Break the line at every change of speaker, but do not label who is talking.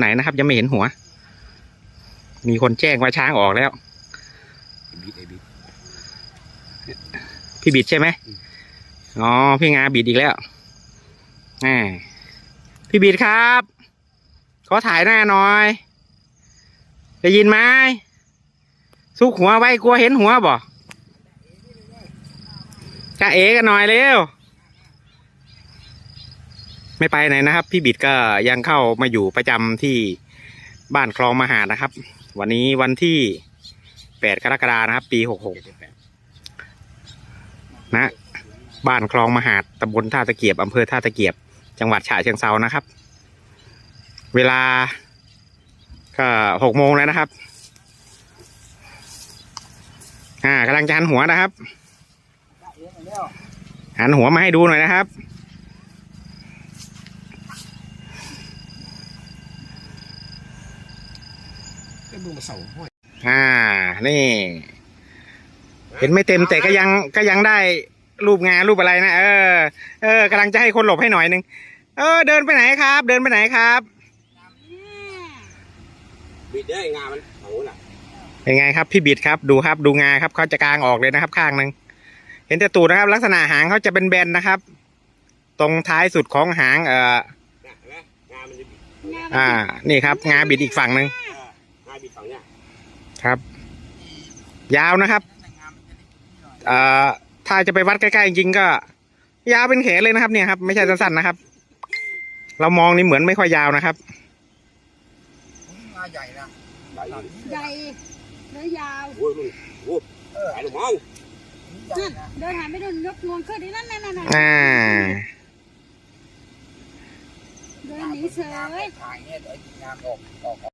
ไหนนะครับ ยังไม่เห็นหัว มีคนแจ้งว่าช้างออกแล้ว
บิดไอ้บิด
พี่บิดใช่ไหมอ๋อ พี่งาบิดอีกแล้วแหมพี่บิดครับ ขอถ่ายหน้าหน่อย ได้ยินไหมซุกหัวไว้กลัวเห็นหัวบ่จะเอกันหน่อยเร็ว ไม่ไปไหนนะครับ พี่บิดก็ยังเข้ามาอยู่ประจำที่บ้านคลองมหาดนะครับ วันนี้วันที่แปดกรกฎานะครับ ปีหกหกนะ บ้านคลองมหาดตำบลท่าตะเกียบอำเภอท่าตะเกียบ จังหวัดฉะเชิงเซานะครับ เวลาก็หกโมงแล้วนะครับ อ่ากำลังจะหันหัวนะครับหันหัวมาให้ดูหน่อยนะครับ
ก็ดูมาเสาห้อย
อ่า นี่ เห็นไม่เต็มแต่ก็ยังก็ยังได้รูปงานรูปอะไรนะเออ เออกำลังจะให้คนหลบให้หน่อยหนึงเออ เดินไปไหนครับ เดินไปไหนครับ
บิดได้งามันโอ้น่ะ
เป็นไงครับพี่บิดครับดูครับดูงาครับเขาจะกางออกเลยนะครับ ข้างหนึ่งเห็นแต่ตูดนะครับ ลักษณะหางเขาจะเป็นแบนๆนะครับ ตรงท้ายสุดของหาง เอ่อ
น่ะเห็นไหมงามันจะบิด
อ่า นี่ครับ งาบิดอีกฝั่งหนึ่ง
เอองาบิดฝั่งเนี้ย
ครับ ยาวนะครับเอ่อถ้าจะไปวัดใกล้ๆจริงๆก็ ยาวเป็นแขนเลยนะครับ เนี่ยครับ ไม่ใช่สั้นๆนะครับ เรามองนี่เหมือนไม่ค่อยยาวนะครับ
งาใหญ่นะ
ไหลเลย
ใหญ่และยาว
โอ้ยมันโอ้ยไหลลงมอง
ใหญ่
นั่น
นะ
เดินหาไม่โดนยกงวงขึ้นนี่นั่นนั่นนั่น
อ่า
เดินหนีเฉย